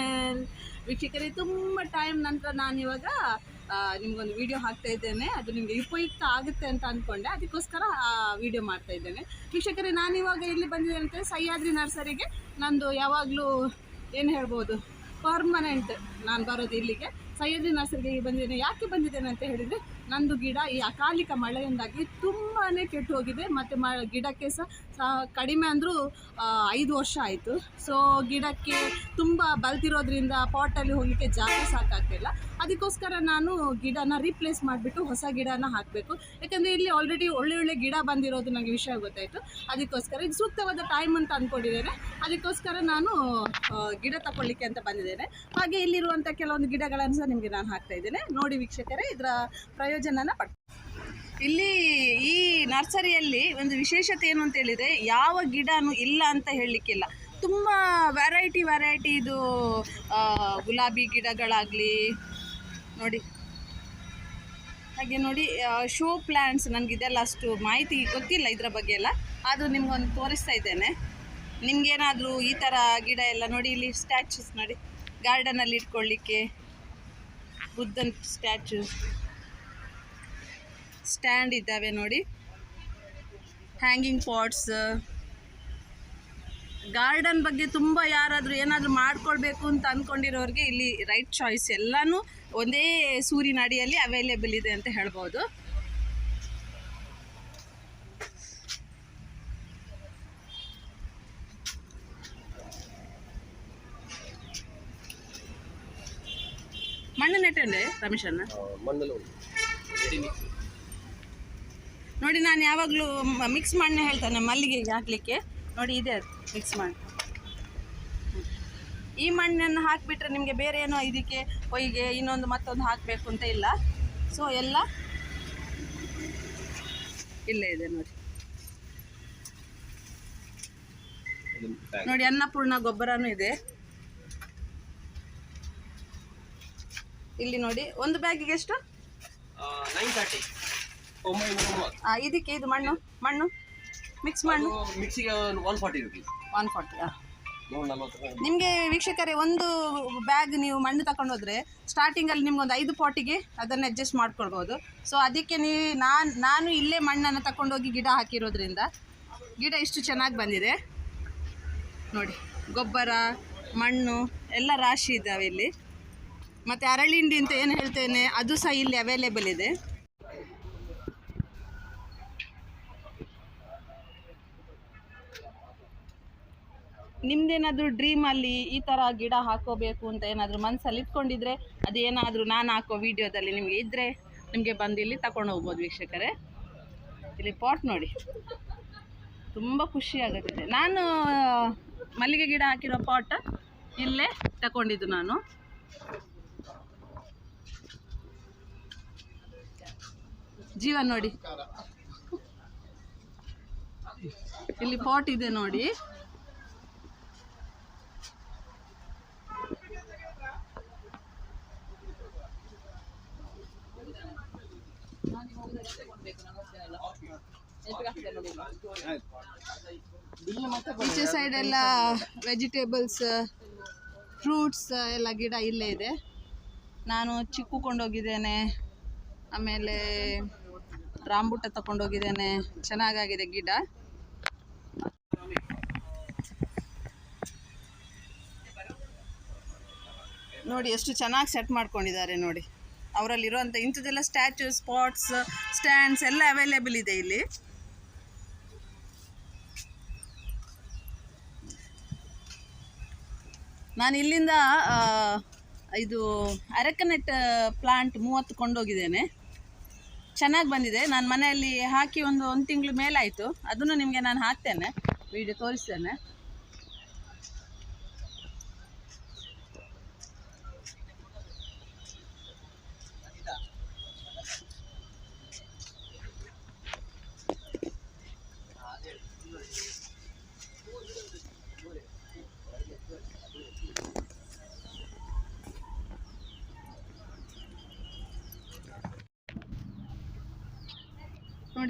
Channel ವೀಕ್ಷಕರೇ, ತುಂಬ time ನಂತರ ನಾನು ಇವಾಗ ನಿಮಗೊಂದು ವಿಡಿಯೋ ಹಾಕ್ತಾ ಇದ್ದೇನೆ. ಅದು ನಿಮಗೆ ಉಪಯುಕ್ತ ಆಗುತ್ತೆ ಅಂತ ಅಂದ್ಕೊಂಡೆ ಅದಕ್ಕೋಸ್ಕರ, ಆ ವಿಡಿಯೋ ಮಾಡ್ತಾ ಇದ್ದೇನೆ. ವೀಕ್ಷಕರೇ ನಾನಿವಾಗ ಇಲ್ಲಿ ಬಂದಿದ್ದೇನೆ ಅಂತ ಸಹ್ಯಾದ್ರಿ ನರ್ಸರಿಗೆ. ನಂದು ಯಾವಾಗಲೂ ಏನು ಹೇಳ್ಬೋದು ಪರ್ಮನೆಂಟ್ ನಾನು ಬರೋದು ಇಲ್ಲಿಗೆ. ಸಹ್ಯಾದ್ರಿ ನರ್ಸರಿಗೆ ಬಂದಿದ್ದೇನೆ. ಯಾಕೆ ಬಂದಿದ್ದೇನೆ ಅಂತ ಹೇಳಿದರೆ, ನಂದು ಗಿಡ ಈ ಅಕಾಲಿಕ ಮಳೆಯಿಂದಾಗಿ ತುಂಬಾ ಕೆಟ್ಟು ಹೋಗಿದೆ. ಮತ್ತು ಮ, ಗಿಡಕ್ಕೆ ಸಹ ಕಡಿಮೆ ಅಂದರೂ ಐದು ವರ್ಷ ಆಯಿತು. ಸೊ ಗಿಡಕ್ಕೆ ತುಂಬ ಬಲ್ತಿರೋದ್ರಿಂದ ಪಾಟಲ್ಲಿ ಹೋಗಲಿಕ್ಕೆ ಜಾಗ ಸಾಕಾಗ್ತಿಲ್ಲ ಅದಕ್ಕೋಸ್ಕರ ನಾನು ಗಿಡನ ರೀಪ್ಲೇಸ್ ಮಾಡಿಬಿಟ್ಟು ಹೊಸ ಗಿಡನ ಹಾಕಬೇಕು. ಯಾಕಂದರೆ ಇಲ್ಲಿ ಆಲ್ರೆಡಿ ಒಳ್ಳೆ ಒಳ್ಳೆ ಗಿಡ ಬಂದಿರೋದು ನನಗೆ ವಿಷಯ ಗೊತ್ತಾಯಿತು. ಅದಕ್ಕೋಸ್ಕರ ಇದು ಸೂಕ್ತವಾದ ಟೈಮ್ ಅಂತ ಅಂದ್ಕೊಂಡಿದ್ದೇನೆ ಅದಕ್ಕೋಸ್ಕರ ನಾನು ಗಿಡ ತಗೊಳ್ಳಿಕ್ಕೆ ಅಂತ ಬಂದಿದ್ದೇನೆ. ಹಾಗೆ ಇಲ್ಲಿರುವಂಥ ಕೆಲವೊಂದು ಗಿಡಗಳನ್ನು ಸಹ ನಿಮಗೆ ನಾನು ಹಾಕ್ತಾ ಇದ್ದೇನೆ. ನೋಡಿ ವೀಕ್ಷಕರೇ, ಇದರ ಪ್ರಯೋಜನನ ಪಡ್ ಇಲ್ಲಿ ಈ ನರ್ಸರಿಯಲ್ಲಿ ಒಂದು ವಿಶೇಷತೆ ಏನು ಅಂತ ಹೇಳಿದರೆ ಯಾವ ಗಿಡನೂ ಇಲ್ಲ ಅಂತ ಹೇಳಲಿಕ್ಕಿಲ್ಲ. ತುಂಬ ವೆರೈಟಿ ವೆರೈಟಿ ಇದು ಗುಲಾಬಿ ಗಿಡಗಳಾಗಲಿ, ನೋಡಿ. ಹಾಗೆ ನೋಡಿ ಶೋ ಪ್ಲ್ಯಾಂಟ್ಸ್ ನನಗೆ ಇದೆಲ್ಲ ಅಷ್ಟು ಮಾಹಿತಿ ಗೊತ್ತಿಲ್ಲ ಇದರ ಬಗ್ಗೆ ಎಲ್ಲ. ಆದರೂ ನಿಮ್ಗೊಂದು ತೋರಿಸ್ತಾ ಇದ್ದೇನೆ. ನಿಮಗೇನಾದರೂ ಈ ಥರ ಗಿಡ ಎಲ್ಲ ನೋಡಿ, ಇಲ್ಲಿ ಸ್ಟ್ಯಾಚ್ಯೂಸ್ ನೋಡಿ. ಗಾರ್ಡನಲ್ಲಿ ಇಟ್ಕೊಳ್ಳಿಕ್ಕೆ ಬುದ್ಧನ್ ಸ್ಟ್ಯಾಚ್ಯೂ ಸ್ಟ್ಯಾಂಡ್ ಇದ್ದಾವೆ ನೋಡಿ. ಹ್ಯಾಂಗಿಂಗ್ ಪಾಟ್ಸ್ ಗಾರ್ಡನ್ ಬಗ್ಗೆ ತುಂಬ ಯಾರಾದರೂ ಏನಾದರೂ ಮಾಡ್ಕೊಳ್ಬೇಕು ಅಂತ ಅಂದ್ಕೊಂಡಿರೋರಿಗೆ ಇಲ್ಲಿ ರೈಟ್ ಚಾಯ್ಸ್ ಎಲ್ಲನೂ ಒಂದೇ ಸೂರಿನ ಅಡಿಯಲ್ಲಿ ಅವೈಲೇಬಲ್ ಇದೆ ಅಂತ ಹೇಳ್ಬೋದು. ಮಣ್ಣು ನೆಟ್ಟೆ ರಮೇಶ್ ಮಿಕ್ಸ್ ನೋಡಿ, ನಾನು ಯಾವಾಗಲೂ ಮಿಕ್ಸ್ ಮಾಡಿನೇ ಹೇಳ್ತಾನೆ ಮಲ್ಲಿಗೆಗೆ ಹಾಕಲಿಕ್ಕೆ. ನೋಡಿ, ಇದೆ ಮಿಕ್ಸ್ ಮಾಡಿ. ಈ ಮಣ್ಣನ್ನು ಹಾಕಿಬಿಟ್ರೆ ನಿಮಗೆ ಬೇರೆ ಏನೋ ಇದಕ್ಕೆ, ಹೊಯ್ಗೆ, ಇನ್ನೊಂದು ಮತ್ತೊಂದು ಹಾಕಬೇಕು ಅಂತ ಇಲ್ಲ. ಸೊ ಎಲ್ಲ ಇಲ್ಲೇ ಇದೆ ನೋಡಿ. ನೋಡಿ, ಅನ್ನಪೂರ್ಣ ಗೊಬ್ಬರನೂ ಇದೆ. ಇಲ್ಲಿ ನೋಡಿ, ಒಂದು ಬ್ಯಾಗಿಗೆ ಎಷ್ಟು? ನೈನ್ ತರ್ಟಿ ಇದಕ್ಕೆ ಇದು ಮಣ್ಣು ಮಣ್ಣು ಮಿಕ್ಸ್ ಮಣ್ಣು. ಮಿಕ್ಸಿಗೆ one forty rupees one forty ನಿಮಗೆ ವೀಕ್ಷಕರೇ ಒಂದು ಬ್ಯಾಗ್ ನೀವು ಮಣ್ಣು ತಗೊಂಡೋದ್ರೆ ಸ್ಟಾರ್ಟಿಂಗಲ್ಲಿ ನಿಮ್ಗೊಂದು ಐದು ಪಾಟಿಗೆ ಅದನ್ನು ಅಡ್ಜಸ್ಟ್ ಮಾಡ್ಕೊಳ್ಬೋದು. ಸೊ ಅದಕ್ಕೆ ನೀವು ನಾನು ನಾನು ಇಲ್ಲೇ ಮಣ್ಣನ್ನು ತಗೊಂಡೋಗಿ ಗಿಡ ಹಾಕಿರೋದ್ರಿಂದ ಗಿಡ ಇಷ್ಟು ಚೆನ್ನಾಗಿ ಬಂದಿದೆ. ನೋಡಿ ಗೊಬ್ಬರ ಮಣ್ಣು ಎಲ್ಲ ರಾಶಿ ಇದ್ದಾವೆ ಇಲ್ಲಿ. ಮತ್ತು ಅರಳಿಂಡಿ ಅಂತ ಏನು ಹೇಳ್ತೇನೆ ಅದು ಸಹ ಇಲ್ಲಿ ಅವೈಲೇಬಲ್ ಇದೆ. ನಿಮ್ದೇನಾದರೂ ಡ್ರೀಮಲ್ಲಿ ಈ ಥರ ಗಿಡ ಹಾಕೋಬೇಕು ಅಂತ ಏನಾದರೂ ಮನಸ್ಸಲ್ಲಿ ಇಟ್ಕೊಂಡಿದ್ರೆ ಅದೇನಾದರೂ ನಾನು ಹಾಕೋ ವಿಡಿಯೋದಲ್ಲಿ ನಿಮಗೆ ಇದ್ದರೆ ನಿಮಗೆ ಬಂದು ಇಲ್ಲಿ ತಗೊಂಡು ಹೋಗ್ಬೋದು ವೀಕ್ಷಕರೇ. ಇಲ್ಲಿ ಪಾಟ್ ನೋಡಿ. ತುಂಬ ಖುಷಿ ಆಗುತ್ತೆ. ನಾನು ಮಲ್ಲಿಗೆ ಗಿಡ ಹಾಕಿರೋ ಪಾಟ್ ಇಲ್ಲೇ ತಗೊಂಡಿದ್ದು ನಾನು. ಜೀವ ನೋಡಿ. ಇಲ್ಲಿ ಪಾಟ್ ಇದೆ ನೋಡಿ. ಈಚೆ ಸೈಡ್ ಎಲ್ಲ ವೆಜಿಟೇಬಲ್ಸ್ ಫ್ರೂಟ್ಸ್ ಎಲ್ಲ ಗಿಡ ಇಲ್ಲೇ ಇದೆ. ನಾನು ಚಿಕ್ಕು ಕೊಂಡೋಗಿದ್ದೇನೆ, ಆಮೇಲೆ ರಾಂಬುಟ ತಗೊಂಡೋಗಿದ್ದೇನೆ ಚೆನ್ನಾಗಾಗಿದೆ ಗಿಡ. ನೋಡಿ, ಎಷ್ಟು ಚೆನ್ನಾಗಿ ಸೆಟ್ ಮಾಡ್ಕೊಂಡಿದ್ದಾರೆ ನೋಡಿ. ಅವರಲ್ಲಿರುವಂಥ ಇಂಥದ್ದೆಲ್ಲ ಸ್ಟ್ಯಾಚ್ಯೂ ಸ್ಪಾಟ್ಸ್ ಸ್ಟ್ಯಾಂಡ್ಸ್ ಎಲ್ಲ ಅವೈಲೇಬಲ್ ಇದೆ ಇಲ್ಲಿ. ನಾನು ಇಲ್ಲಿಂದ ಇದು ಅರೆಕನೆಟ್ ಪ್ಲಾಂಟ್ ಮೂವತ್ತು ಕೊಂಡೋಗಿದ್ದೇನೆ. ಚೆನ್ನಾಗಿ ಬಂದಿದೆ. ನಾನು ಮನೆಯಲ್ಲಿ ಹಾಕಿ ಒಂದು ಒಂದು ತಿಂಗಳು ಮೇಲಾಯಿತು. ಅದನ್ನು ನಿಮಗೆ ನಾನು ಹಾಕ್ತೇನೆ. ವಿಡಿಯೋ ತೋರಿಸ್ತೇನೆ.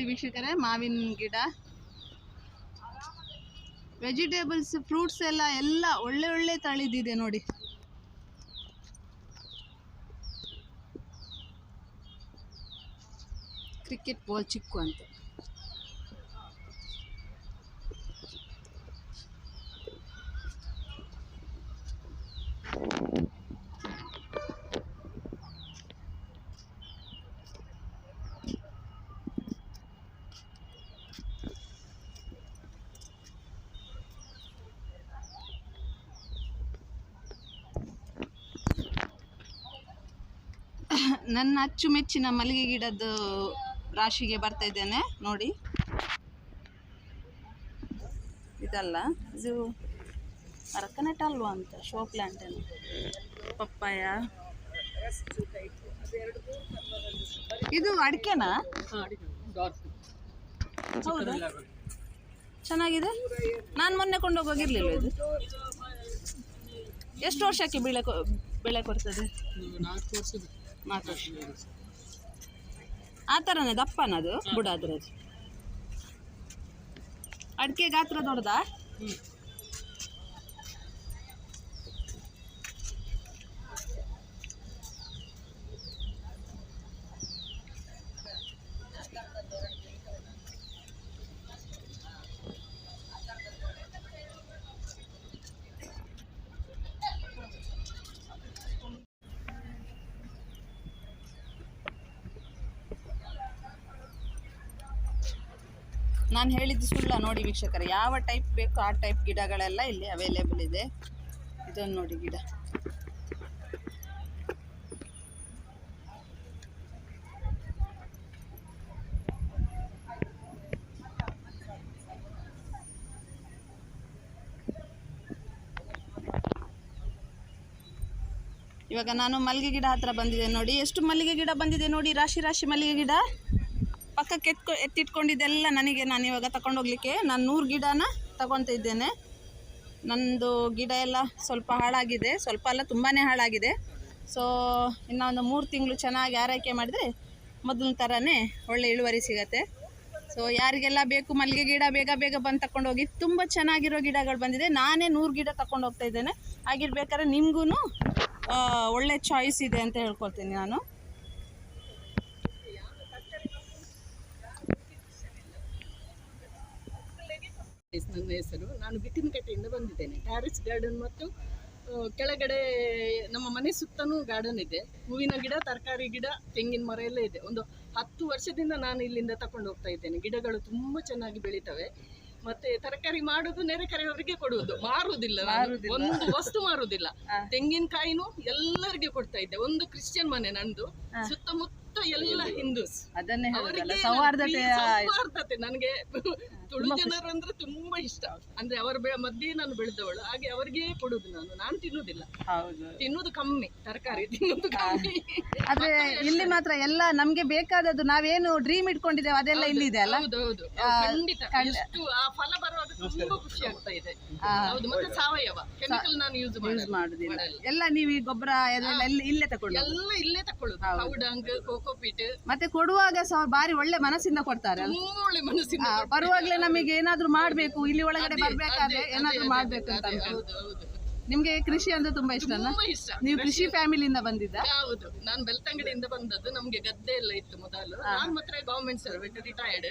ನೋಡಿ ವೀಕ್ಷಕರೇ, ಮಾವಿನ ಗಿಡ. ವೆಜಿಟೇಬಲ್ಸ್ ಫ್ರೂಟ್ಸ್ ಎಲ್ಲ ಎಲ್ಲ ಒಳ್ಳೆ ಒಳ್ಳೆ ತಳಿದಿದೆ ನೋಡಿ. ಕ್ರಿಕೆಟ್ ಬಾಲ್ ಚಿಕ್ಕು ಅಂತ. ನನ್ನ ಅಚ್ಚುಮೆಚ್ಚಿನ ಮಲ್ಲಿಗೆ ಗಿಡದ್ದು ರಾಶಿಗೆ ಬರ್ತಾ ಇದ್ದೇನೆ, ನೋಡಿ. ಇದಲ್ಲ, ಇದು ಅರಕನೆಟ್ ಅಲ್ವ ಅಂತ ಶೋ ಪ್ಲ್ಯಾಂಟ್ ಪಪ್ಪಾಯ. ಇದು ಅಡಿಕೆನಾ? ಚೆನ್ನಾಗಿದೆ? ನಾನು ಮೊನ್ನೆ ಕೊಂಡೋಗಿರ್ಲಿಲ್ಲ ಇದು. ಎಷ್ಟು ವರ್ಷಕ್ಕೆ ಬೆಳೆ ಬೆಳೆ ಕೊಡ್ತದೆ? ನಾಲ್ಕು ವರ್ಷದ ವರ್ಷ ಆ ಥರನೇ ದಪ್ಪನದು ಬುಡ ಅದ್ರದ್ದು. ಅಡಿಕೆ ಗಾತ್ರ ದೊಡ್ಡದಾ? ನಾನು ಹೇಳಿದ್ದು ಸುಳ್ಳ ನೋಡಿ ವೀಕ್ಷಕರು. ಯಾವ ಟೈಪ್ ಬೇಕು ಆ ಟೈಪ್ ಗಿಡಗಳೆಲ್ಲ ಇಲ್ಲಿ ಅವೈಲೇಬಲ್ ಇದೆ. ಇದೊಂದು ನೋಡಿ ಗಿಡ. ಇವಾಗ ನಾನು ಮಲ್ಲಿಗೆ ಗಿಡ ಹತ್ರ ಬಂದಿದೆ ನೋಡಿ. ಎಷ್ಟು ಮಲ್ಲಿಗೆ ಗಿಡ ಬಂದಿದೆ ನೋಡಿ. ರಾಶಿ ರಾಶಿ ಮಲ್ಲಿಗೆ ಗಿಡ. ಪಕ್ಕಕ್ಕೆ ಎತ್ಕೊ, ಎತ್ತಿಟ್ಕೊಂಡಿದ್ದೆಲ್ಲ ನನಗೆ ನಾನು ಇವಾಗ ತಗೊಂಡೋಗ್ಲಿಕ್ಕೆ ನಾನು ನೂರು ಗಿಡನ ತಗೊತಿದ್ದೇನೆ ನಂದು ಗಿಡ ಎಲ್ಲ ಸ್ವಲ್ಪ ಹಾಳಾಗಿದೆ, ಸ್ವಲ್ಪ ಎಲ್ಲ ತುಂಬಾ ಹಾಳಾಗಿದೆ. ಸೊ ಇನ್ನೊಂದು ಮೂರು ತಿಂಗಳು ಚೆನ್ನಾಗಿ ಆರೈಕೆ ಮಾಡಿದರೆ ಮೊದಲಿನ ಥರನೇ ಒಳ್ಳೆ ಇಳುವರಿ ಸಿಗತ್ತೆ. ಸೊ ಯಾರಿಗೆಲ್ಲ ಬೇಕು, ಮಲ್ಲಿಗೆ ಗಿಡ ಬೇಗ ಬೇಗ ಬಂದು ತಗೊಂಡೋಗಿ ತುಂಬ ಚೆನ್ನಾಗಿರೋ ಗಿಡಗಳು ಬಂದಿದೆ. ನಾನೇ ನೂರು ಗಿಡ ತಗೊಂಡು ಹೋಗ್ತಾ ಇದ್ದೇನೆ ಆಗಿರ್ಬೇಕಾದ್ರೆ ನಿಮಗೂ ಒಳ್ಳೆ ಚಾಯ್ಸ್ ಇದೆ ಅಂತ ಹೇಳ್ಕೊಳ್ತೀನಿ ನಾನು. ನನ್ನ ಹೆಸರು. ನಾನು ಬಿತ್ತಿನಕಟ್ಟೆಯಿಂದ ಬಂದಿದ್ದೇನೆ. ಟ್ಯಾರಿಸ್ ಗಾರ್ಡನ್ ಮತ್ತು ಕೆಳಗಡೆ ನಮ್ಮ ಮನೆ ಸುತ್ತನೂ ಗಾರ್ಡನ್ ಇದೆ. ಹೂವಿನ ಗಿಡ ತರಕಾರಿ ಗಿಡ ತೆಂಗಿನ ಮರ ಎಲ್ಲ ಇದೆ. ಒಂದು ಹತ್ತು ವರ್ಷದಿಂದ ನಾನು ಇಲ್ಲಿಂದ ತಕೊಂಡು ಹೋಗ್ತಾ ಇದ್ದೇನೆ. ಗಿಡಗಳು ತುಂಬಾ ಚೆನ್ನಾಗಿ ಬೆಳಿತವೆ. ಮತ್ತೆ ತರಕಾರಿ ಮಾಡುದು ನೆರೆಕರೆಯವರಿಗೆ ಕೊಡುವುದು. ಮಾರುವುದಿಲ್ಲ. ಒಂದು ವಸ್ತು ಮಾರುವುದಿಲ್ಲ. ತೆಂಗಿನಕಾಯಿನೂ ಎಲ್ಲರಿಗೆ ಕೊಡ್ತಾ ಇದ್ದೆ. ಒಂದು ಕ್ರಿಶ್ಚಿಯನ್ ಮನೆ ನಂದು. ಸುತ್ತಮುತ್ತ ಎಲ್ಲ ಹಿಂದೂಸ್ ಸೌಹಾರ್ದತೆ. ನನಗೆ ತುಳು ಜನರು ಅಂದ್ರೆ ತುಂಬಾ ಇಷ್ಟ. ಅಂದ್ರೆ ಅವರ ಮಧ್ಯೆ ನಾನು ಬೆಳೆದವಳು ಹಾಗೆ ಅವರಿಗೆ ಕೊಡುದು ನಾನು. ನಾನು ತಿನ್ನುದಿಲ್ಲ ಹೌದು. ತಿನ್ನುದು ಕಮ್ಮಿ ತರಕಾರಿ ತಿನ್ನುದು ಕಮ್ಮಿ. ಆದ್ರೆ ಇಲ್ಲಿ ಮಾತ್ರ ಎಲ್ಲ ನಮ್ಗೆ ಬೇಕಾದದ್ದು ನಾವೇನು ಡ್ರೀಮ್ ಇಟ್ಕೊಂಡಿದ್ದೇವೆ ಅದೆಲ್ಲ ಇಲ್ಲಿ ಇದೆ ಅಲ್ಲ? ಹೌದು ಖಂಡಿತ. ಎಷ್ಟು ಆ ಫಲ ಬರುವಾಗ ತುಂಬಾ ಖುಷಿ ಆಗ್ತಾ ಇದೆ. ಹೌದು ಮತ್ತೆ ಸಾವಯವ. ಕೆಮಿಕಲ್ ನಾನು ಯೂಸ್ ಮಾಡುದಿಲ್ಲ. ಎಲ್ಲ ನೀವು ಈ ಗೊಬ್ಬರ ಎಲ್ಲ ಇಲ್ಲಿ- ಇಲ್ಲೇ ತಕೊಳ್ಳುದು ಎಲ್ಲ ಇಲ್ಲೇ ತಕೊಳ್ಳುದು. ಪೌಡಂಗ್ ಕೋಕೋಪೀಟ್ ಮತ್ತೆ ಕೊಡುವಾಗ ಸಹ ಬಾರಿ ಒಳ್ಳೆ ಮನಸ್ಸಿಂದ ಕೊಡ್ತಾರೆ? ಒಳ್ಳೆ ಮನಸ್ಸಿನ ಆ, ಬರುವಾಗ್ಲೇ ನಮಗೆ ಏನಾದ್ರೂ ಮಾಡ್ಬೇಕು ಇಲ್ಲಿ ಒಳಗಡೆ ಬರ್ಬೇಕಾದ್ರೆ ಏನಾದ್ರೂ ಮಾಡ್ಬೇಕು ಅಂತ ನಿಮ್ಗೆ ಕೃಷಿ ಅಂದ್ರೆ ತುಂಬಾ ಇಷ್ಟನಾ ಇಷ್ಟ. ನೀವು ಕೃಷಿ ಫ್ಯಾಮಿಲಿಯಿಂದ ಬಂದಿದ್ದ? ಹೌದು. ನಾನು ಬೆಳ್ತಂಗಡಿಯಿಂದ ಬಂದದ್ದು ನಮ್ಗೆ ಗದ್ದೆ ಎಲ್ಲ ಇತ್ತು ಮೊದಲು. ನಾನು ಮಾತ್ರ government servant retired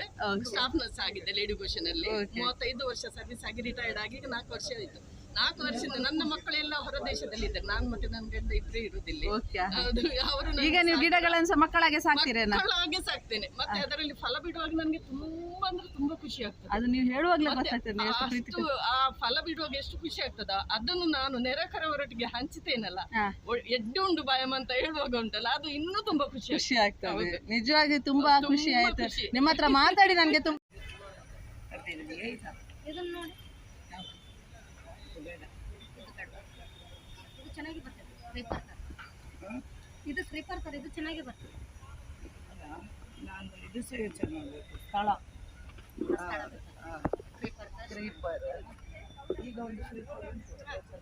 staff nurse ಆಗಿದ್ದೆ ಲೇಡಿ ಪೊಷನ್ ಅಲ್ಲಿ. ಮೂವತ್ತೈದು ವರ್ಷ ಸರ್ವಿಸ್ ಆಗಿ ರಿಟೈರ್ಡ್ ಆಗಿ ಈಗ ನಾಲ್ಕು ವರ್ಷ ಆಯ್ತು. ನಾಲ್ಕು ವರ್ಷದಿಂದ ನನ್ನ ಮಕ್ಕಳೆಲ್ಲ ಹೊರ ದೇಶದಲ್ಲಿ ಇದ್ದಾರೆ ನಾನು ಮತ್ತೆ ನನ್ನ ಗಂಡ ಇಬ್ಬರೇ ಇರುದಿಲ್ಲ. ಓಕೆ. ಹೌದು ಅವರು ಈಗ ನೀವು ಗಿಡಗಳನ್ನ ಸಹ ಮಕ್ಕಳಾಗೆ ಸಾಕ್ತೀರೇನ? ಮಕ್ಕಳಾಗೆ ಸಾಕ್ತೇನೆ. ಮತ್ತೆ ಅದರಲ್ಲಿ ಫಲ ಬಿಡುವಾಗ ನನಗೆ ತುಂಬಾ ಅಂದ್ರೆ ತುಂಬಾ ಖುಷಿ ಆಗ್ತದೆ. ಅದು ನೀವು ಹೇಳುವಾಗಲೇ ಗೊತ್ತಾಗ್ತದೆ ಅಷ್ಟು ಆ ಫಲ ಬಿಡುವಾಗ ಎಷ್ಟು ಖುಷಿ ಆಗ್ತದ ಅದನ್ನು ನಾನು ನೆರೆಕರವರೊಟ್ಟಿಗೆ ಹಂಚುತ್ತೇನಲ್ಲ ಎಡ್ಡು ಉಂಡು ಎಡ್ಡುಂಡು ಬಾಯಂ ಅಂತ ಹೇಳುವಾಗ ಉಂಟಲ್ಲ ಅದು ಇನ್ನೂ ತುಂಬಾ ಖುಷಿ ಖುಷಿ ಆಗ್ತದೆ. ನಿಜವಾಗಿ ತುಂಬಾ ಖುಷಿ ತುಂಬಾ ಆಯ್ತು. ನಿಮ್ಮ ಹತ್ರ ಮಾತಾಡಿ ನನಗೆ ಇದನ್ನ ಇದು ಚೆನ್ನಾಗಿ ಬರ್ತದೆ. ಸ್ಲೀಪರ್ ತರ. ಇದು ಸ್ಲೀಪರ್ ಸರ್ ಇದು ಚೆನ್ನಾಗಿ ಬರ್ತದೆ.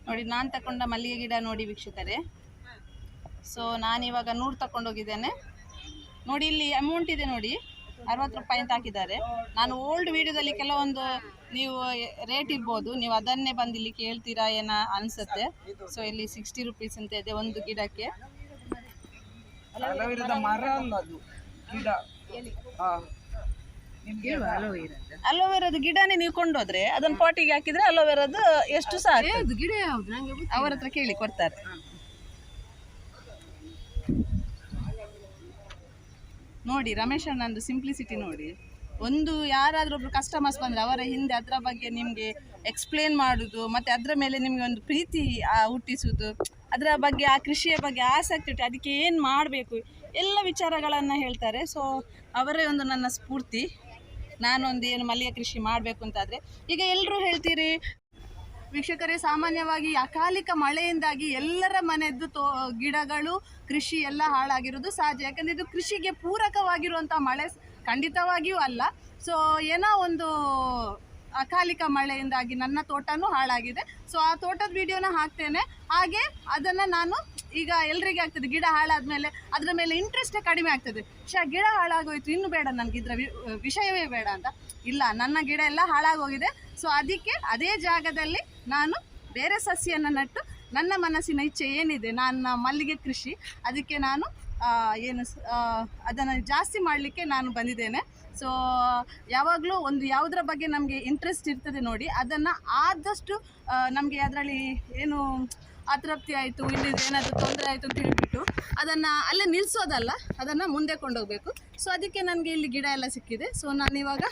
ನೋಡಿ ನಾನು ತಕೊಂಡ ಮಲ್ಲಿಗೆ ಗಿಡ ನೋಡಿ ವೀಕ್ಷಕರೇ. ಸೊ ನಾನಿವಾಗ ನೂರು ತಕೊಂಡೋಗಿದ್ದೇನೆ. ನೋಡಿ ಇಲ್ಲಿ ಅಮೌಂಟ್ ಇದೆ ನೋಡಿ. ಅರವತ್ತು ರೂಪಾಯಿ ಅಂತ ಹಾಕಿದ್ದಾರೆ. ನಾನು ಓಲ್ಡ್ ವಿಡಿಯೋದಲ್ಲಿ ಕೆಲವೊಂದು ನೀವು ರೇಟ್ ಇರ್ಬೋದು ನೀವು ಅದನ್ನೇ ಬಂದು ಇಲ್ಲಿ ಕೇಳ್ತೀರಾ ಏನ ಅನ್ಸುತ್ತೆ. ಸೊ ಇಲ್ಲಿ ಸಿಕ್ಸ್ಟಿ ರುಪೀಸ್ ಅಂತ ಇದೆ ಒಂದು ಗಿಡಕ್ಕೆ. ಅಲೋವೆರಾದ ಮರ ಅಲ್ಲ ಅದು ಗಿಡ. ಹಾ. ನಿಮ್ಗೆ ಅಲೋವೆರಾದ. ಗಿಡನೇ ನೀವು ಕೊಂಡೋದ್ರೆ ಅದನ್ನ ಪಾಟಿಗೆ ಹಾಕಿದ್ರೆ ಅಲೋವೆರಾದ ಎಷ್ಟು ಸಾಕು ಗಿಡ ಯಾವ್ದು? ನಂಗೆ ಹತ್ರ ಕೇಳಿ ಕೊಡ್ತಾರೆ. ನೋಡಿ, ರಮೇಶ್ ಅಣ್ಣಂದು ಸಿಂಪ್ಲಿಸಿಟಿ ನೋಡಿ. ಒಂದು ಯಾರಾದ್ರೂ ಒಬ್ರು ಕಸ್ಟಮರ್ಸ್ ಬಂದರೆ ಅವರ ಹಿಂದೆ ಅದರ ಬಗ್ಗೆ ನಿಮಗೆ ಎಕ್ಸ್ಪ್ಲೇನ್ ಮಾಡುದು, ಮತ್ತೆ ಅದರ ಮೇಲೆ ನಿಮಗೆ ಒಂದು ಪ್ರೀತಿ ಹುಟ್ಟಿಸುವುದು ಅದರ ಬಗ್ಗೆ, ಆ ಕೃಷಿಯ ಬಗ್ಗೆ ಆಸಕ್ತಿ ಇಟ್ಟು ಅದಕ್ಕೆ ಏನು ಮಾಡಬೇಕು? ಎಲ್ಲ ವಿಚಾರಗಳನ್ನು ಹೇಳ್ತಾರೆ. ಸೊ ಅವರೇ ಒಂದು ನನ್ನ ಸ್ಫೂರ್ತಿ. ನಾನೊಂದು ಏನು ಮಲ್ಲಿಗೆ ಕೃಷಿ ಮಾಡಬೇಕು ಅಂತಾದರೆ. ಈಗ ಎಲ್ಲರೂ ಹೇಳ್ತೀರಿ? ವೀಕ್ಷಕರೇ, ಸಾಮಾನ್ಯವಾಗಿ ಅಕಾಲಿಕ ಮಳೆಯಿಂದಾಗಿ ಎಲ್ಲರ ಮನೆಯದ್ದು ತೋ, ಗಿಡಗಳು, ಕೃಷಿ ಎಲ್ಲ ಹಾಳಾಗಿರೋದು ಸಹಜ. ಯಾಕಂದರೆ ಇದು ಕೃಷಿಗೆ ಪೂರಕವಾಗಿರುವಂಥ ಮಳೆ ಖಂಡಿತವಾಗಿಯೂ ಅಲ್ಲ. ಸೊ ಏನೋ ಒಂದು ಅಕಾಲಿಕ ಮಳೆಯಿಂದಾಗಿ ನನ್ನ ತೋಟನೂ ಹಾಳಾಗಿದೆ. ಸೊ ಆ ತೋಟದ ವಿಡಿಯೋನ ಹಾಕ್ತೇನೆ. ಹಾಗೆ ಅದನ್ನು ನಾನು ಈಗ ಎಲ್ರಿಗೆ ಆಗ್ತದೆ. ಗಿಡ ಹಾಳಾದ್ಮೇಲೆ ಅದರ ಮೇಲೆ ಇಂಟ್ರೆಸ್ಟೇ ಕಡಿಮೆ ಆಗ್ತದೆ. ಶಾ ಗಿಡ ಹಾಳಾಗೋಯ್ತು. ಇನ್ನು ಬೇಡ ನನಗೆ ಇದರ ವಿಷಯವೇ ಬೇಡ ಅಂತ. ಇಲ್ಲ, ನನ್ನ ಗಿಡ ಎಲ್ಲ ಹಾಳಾಗೋಗಿದೆ. ಸೊ ಅದಕ್ಕೆ ಅದೇ ಜಾಗದಲ್ಲಿ ನಾನು ಬೇರೆ ಸಸ್ಯನ ನಟ್ಟು ನನ್ನ ಮನಸ್ಸಿನ ಇಚ್ಛೆ ಏನಿದೆ, ನನ್ನ ಮಲ್ಲಿಗೆ ಕೃಷಿ. ಅದಕ್ಕೆ ನಾನು ಏನು ಅದನ್ನು ಜಾಸ್ತಿ ಮಾಡಲಿಕ್ಕೆ ನಾನು ಬಂದಿದ್ದೇನೆ. ಸೊ ಯಾವಾಗಲೂ ಒಂದು ಯಾವುದರ ಬಗ್ಗೆ ನಮಗೆ ಇಂಟ್ರೆಸ್ಟ್ ಇರ್ತದೆ ನೋಡಿ, ಅದನ್ನು ಆದಷ್ಟು ನಮಗೆ ಅದರಲ್ಲಿ ಏನು ಅತೃಪ್ತಿ ಆಯಿತು ಇಲ್ಲಿ ಏನಾದರೂ ತೊಂದರೆ ಆಯಿತು ಅಂತ ಹೇಳಿಬಿಟ್ಟು ಅದನ್ನು ಅಲ್ಲೇ ನಿಲ್ಲಿಸೋದಲ್ಲ ಅದನ್ನು ಮುಂದೆ ಕೊಂಡೋಗಬೇಕು. ಸೊ ಅದಕ್ಕೆ ನನಗೆ ಇಲ್ಲಿ ಗಿಡ ಎಲ್ಲ ಸಿಕ್ಕಿದೆ. ಸೊ ನಾನು ಇವಾಗ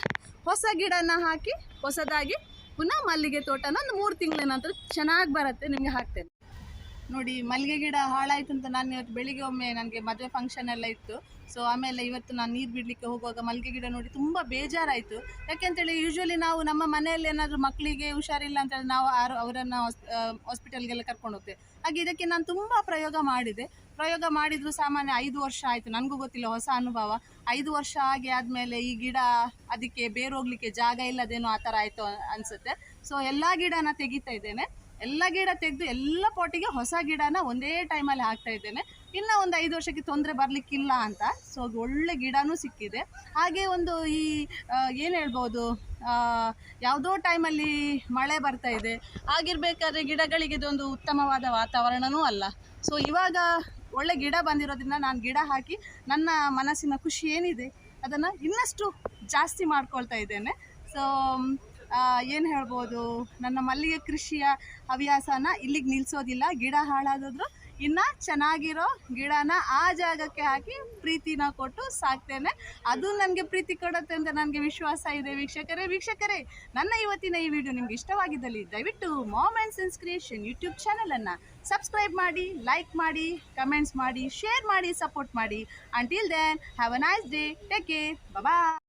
ಹೊಸ ಗಿಡನ ಹಾಕಿ, ಹೊಸದಾಗಿ ಪುನಃ ಮಲ್ಲಿಗೆ ತೋಟನ ಒಂದು ಮೂರು ತಿಂಗಳ ನಂತರ ಚೆನ್ನಾಗಿ ಬರುತ್ತೆ, ನಿಮಗೆ ಹಾಕ್ತೇನೆ. ನೋಡಿ, ಮಲ್ಲಿಗೆ ಗಿಡ ಹಾಳಾಯಿತು ಅಂತ ನಾನು ಇವತ್ತು ಬೆಳಿಗ್ಗೆ ಒಮ್ಮೆ ನನಗೆ ಮದುವೆ ಫಂಕ್ಷನ್ ಎಲ್ಲ ಇತ್ತು. ಸೊ ಆಮೇಲೆ ಇವತ್ತು ನಾನು ನೀರು ಬಿಡಲಿಕ್ಕೆ ಹೋಗುವಾಗ ಮಲ್ಲಿಗೆ ಗಿಡ ನೋಡಿ ತುಂಬ ಬೇಜಾರಾಯಿತು. ಯಾಕೆಂತೇಳಿ ಯೂಶ್ವಲಿ ನಾವು ನಮ್ಮ ಮನೆಯಲ್ಲಿ ಏನಾದರೂ ಮಕ್ಕಳಿಗೆ ಹುಷಾರಿಲ್ಲ ಅಂತೇಳಿ ನಾವು ಆರು ಅವರನ್ನು ಹಾಸ್ಪಿಟಲ್ಗೆಲ್ಲ ಕರ್ಕೊಂಡು ಹೋಗ್ತೇವೆ. ಹಾಗೆ ಇದಕ್ಕೆ ನಾನು ತುಂಬ ಪ್ರಯೋಗ ಮಾಡಿದೆ. ಪ್ರಯೋಗ ಮಾಡಿದರೂ ಸಾಮಾನ್ಯ ಐದು ವರ್ಷ ಆಯಿತು. ನನಗೂ ಗೊತ್ತಿಲ್ಲ, ಹೊಸ ಅನುಭವ. ಐದು ವರ್ಷ ಆಗಿ ಆದಮೇಲೆ ಈ ಗಿಡ ಅದಕ್ಕೆ ಬೇರೋಗ್ಲಿಕ್ಕೆ ಜಾಗ ಇಲ್ಲದೇನೋ ಆ ಥರ ಆಯಿತು ಅನಿಸುತ್ತೆ. ಸೊ ಎಲ್ಲ ಗಿಡನ ತೆಗಿತಾ ಇದ್ದೇನೆ. ಎಲ್ಲ ಗಿಡ ತೆಗೆದು ಎಲ್ಲ ಪಾಟಿಗೆ ಹೊಸ ಗಿಡನ ಒಂದೇ ಟೈಮಲ್ಲಿ ಹಾಕ್ತಾ ಇದ್ದೇನೆ. ಇನ್ನು ಒಂದು ಐದು ವರ್ಷಕ್ಕೆ ತೊಂದರೆ ಬರಲಿಕ್ಕಿಲ್ಲ ಅಂತ. ಸೊ ಒಳ್ಳೆ ಗಿಡನೂ ಸಿಕ್ಕಿದೆ. ಹಾಗೆ ಒಂದು ಈ ಏನು ಹೇಳ್ಬೋದು ಯಾವುದೋ ಟೈಮಲ್ಲಿ ಮಳೆ ಬರ್ತಾ ಇದೆ. ಆಗಿರಬೇಕಾದ್ರೆ ಗಿಡಗಳಿಗೆ ಇದೊಂದು ಉತ್ತಮವಾದ ವಾತಾವರಣವೂ ಅಲ್ಲ. ಸೊ ಇವಾಗ ಒಳ್ಳೆ ಗಿಡ ಬಂದಿರೋದ್ರಿಂದ ನಾನು ಗಿಡ ಹಾಕಿ ನನ್ನ ಮನಸ್ಸಿನ ಖುಷಿ ಏನಿದೆ, ಅದನ್ನು ಇನ್ನಷ್ಟು ಜಾಸ್ತಿ ಮಾಡ್ಕೊಳ್ತಾ ಇದ್ದೇನೆ. ಸೊ ಏನು ಹೇಳ್ಬೋದು? ನನ್ನ ಮಲ್ಲಿಗೆ ಕೃಷಿಯ ಹವ್ಯಾಸನ ಇಲ್ಲಿಗೆ ನಿಲ್ಲಿಸೋದಿಲ್ಲ ಗಿಡ ಹಾಳಾದ್ರು ಇನ್ನು ಚೆನ್ನಾಗಿರೋ ಗಿಡನ ಆ ಜಾಗಕ್ಕೆ ಹಾಕಿ ಪ್ರೀತಿನ ಕೊಟ್ಟು ಸಾಕ್ತೇನೆ. ಅದು ನನಗೆ ಪ್ರೀತಿ ಕೊಡುತ್ತೆ ಅಂತ ನನಗೆ ವಿಶ್ವಾಸ ಇದೆ ವೀಕ್ಷಕರೇ. ವೀಕ್ಷಕರೇ, ನನ್ನ ಇವತ್ತಿನ ಈ ವಿಡಿಯೋ ನಿಮ್ಗೆ ಇಷ್ಟವಾಗಿದ್ದಲ್ಲಿ ದಯವಿಟ್ಟು ಮಾಮ್ ಸೆನ್ಸ್ ಕ್ರಿಯೇಷನ್ ಯೂಟ್ಯೂಬ್ ಚಾನಲನ್ನು ಸಬ್ಸ್ಕ್ರೈಬ್ ಮಾಡಿ ಲೈಕ್ ಮಾಡಿ ಕಮೆಂಟ್ಸ್ ಮಾಡಿ ಶೇರ್ ಮಾಡಿ ಸಪೋರ್ಟ್ ಮಾಡಿ. Until then have a nice day take care bye